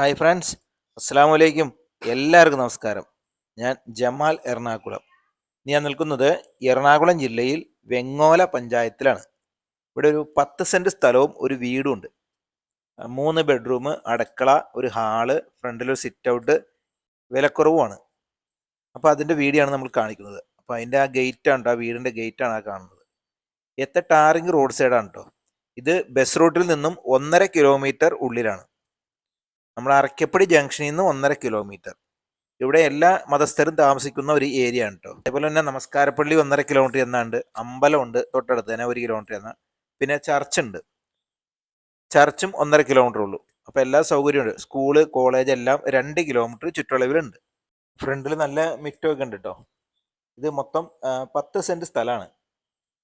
Hi friends അസ്സാം വലൈക്കും എല്ലാവർക്കും നമസ്കാരം. ഞാൻ ജമാൽ എറണാകുളം. ഞാൻ നിൽക്കുന്നത് എറണാകുളം ജില്ലയിൽ വെങ്ങോല പഞ്ചായത്തിലാണ്. ഇവിടെ ഒരു പത്ത് സെന്റ് സ്ഥലവും ഒരു വീടും ഉണ്ട്. മൂന്ന് ബെഡ്റൂം അടക്കള ഒരു ഹാൾ ഫ്രണ്ടിലൊരു സിറ്റ് ഔട്ട് വിലക്കുറവുമാണ്. അപ്പോൾ അതിന്റെ വീടിയാണ് നമ്മൾ കാണിക്കുന്നത്. അപ്പോൾ അതിന്റെ ആ ഗേറ്റാണ് ആ വീടിന്റെ ഗേറ്റാണ് ആ കാണുന്നത്. എത്ര ടാറിങ് റോഡ് സൈഡാണ് കേട്ടോ ഇത് ബസ് റൂട്ടിൽ നിന്നും ഒന്നര കിലോമീറ്റർ ഉള്ളിലാണ്. നമ്മൾ അറക്കപ്പടി ജംഗ്ഷനിൽ നിന്ന് ഒന്നര കിലോമീറ്റർ ഇവിടെ എല്ലാ മതസ്ഥരും താമസിക്കുന്ന ഒരു ഏരിയ ആണ് കേട്ടോ അതേപോലെ തന്നെ നമസ്കാരപ്പള്ളി ഒന്നര കിലോമീറ്റർ എന്നാണ്ട് അമ്പലമുണ്ട് തൊട്ടടുത്ത് തന്നെ ഒരു കിലോമീറ്റർ എന്ന. പിന്നെ ചർച്ച് ഉണ്ട്. ചർച്ചും ഒന്നര കിലോമീറ്റർ ഉള്ളൂ. അപ്പോൾ എല്ലാ സൗകര്യമുണ്ട് സ്കൂൾ കോളേജ് എല്ലാം രണ്ട് കിലോമീറ്റർ ചുറ്റളവിലുണ്ട്. ഫ്രണ്ടിൽ നല്ല മിറ്റമൊക്കെ ഉണ്ട് കേട്ടോ ഇത് മൊത്തം പത്ത് സെന്റ് സ്ഥലമാണ്.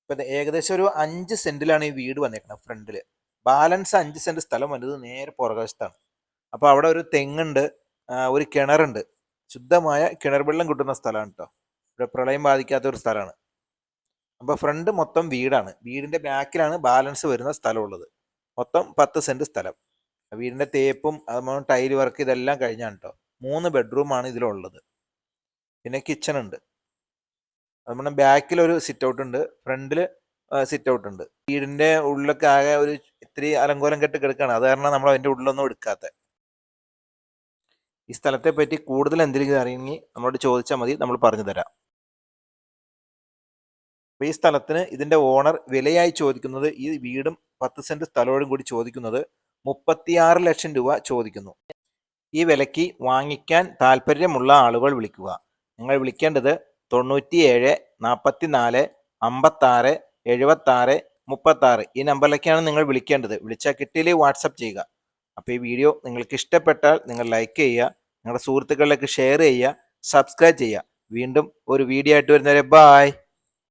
ഇപ്പം ഏകദേശം ഒരു അഞ്ച് സെന്റിലാണ് ഈ വീട് വന്നേക്കുന്നത് ഫ്രണ്ടിൽ ബാലൻസ് അഞ്ച് സെന്റ് സ്ഥലം വന്നത് നേരെ പുറകുവശത്താണ്. അപ്പോൾ അവിടെ ഒരു തെങ്ങുണ്ട് ഒരു കിണറുണ്ട്. ശുദ്ധമായ കിണർ വെള്ളം കിട്ടുന്ന സ്ഥലമാണ് കേട്ടോ ഇവിടെ പ്രളയം ബാധിക്കാത്ത ഒരു സ്ഥലമാണ്. അപ്പോൾ ഫ്രണ്ട് മൊത്തം വീടാണ്. വീടിന്റെ ബാക്കിലാണ് ബാലൻസ് വരുന്ന സ്ഥലമുള്ളത്. മൊത്തം പത്ത് സെന്റ് സ്ഥലം. വീടിന്റെ തേപ്പും അതുപോലെ ടൈൽ വർക്ക് ഇതെല്ലാം കഴിഞ്ഞാണ് കേട്ടോ മൂന്ന് ബെഡ്റൂമാണ് ഇതിലുള്ളത്. പിന്നെ കിച്ചൺ ഉണ്ട്. അതുപോലെ ബാക്കിൽ ഒരു സിറ്റ് ഔട്ട് ഉണ്ട്. ഫ്രണ്ടിൽ സിറ്റ് ഔട്ട് ഉണ്ട്. വീടിന്റെ ഉള്ളിലൊക്കെ ആകെ ഒരു ഇത്തിരി അലങ്കോലം കെട്ട് കിടക്കുകയാണ് അത് കാരണം നമ്മൾ അതിന്റെ ഉള്ളിലൊന്നും എടുക്കാത്ത. ഈ സ്ഥലത്തെ പറ്റി കൂടുതൽ എന്തെങ്കിലും അറിയണമെങ്കിൽ നമ്മളോട് ചോദിച്ചാൽ മതി നമ്മൾ പറഞ്ഞു തരാം. അപ്പോൾ ഈ സ്ഥലത്തിന് ഇതിന്റെ ഓണർ വിലയായി ചോദിക്കുന്നത് ഈ വീടും പത്ത് സെന്റ് സ്ഥലവും കൂടി ചോദിക്കുന്നത് മുപ്പത്തിയാറ് ലക്ഷം രൂപ ചോദിക്കുന്നു. ഈ വിലയ്ക്ക് വാങ്ങിക്കാൻ താല്പര്യമുള്ള ആളുകൾ വിളിക്കുക. നിങ്ങൾ വിളിക്കേണ്ടത് തൊണ്ണൂറ്റിയേഴ് നാൽപ്പത്തി നാല് അമ്പത്താറ് എഴുപത്താറ് മുപ്പത്താറ് ഈ നമ്പറിലേക്കാണ് നിങ്ങൾ വിളിക്കേണ്ടത്. വിളിച്ചാൽ കിട്ടിയില്ലേ വാട്സപ്പ് ചെയ്യുക. അപ്പോൾ ഈ വീഡിയോ നിങ്ങൾക്ക് ഇഷ്ടപ്പെട്ടാൽ നിങ്ങൾ ലൈക്ക് ചെയ്യുക നിങ്ങളുടെ സുഹൃത്തുക്കളിലേക്ക് ഷെയർ ചെയ്യുക സബ്സ്ക്രൈബ് ചെയ്യുക. വീണ്ടും ഒരു വീഡിയോ ആയിട്ട് വരുന്നവരെ ബായ്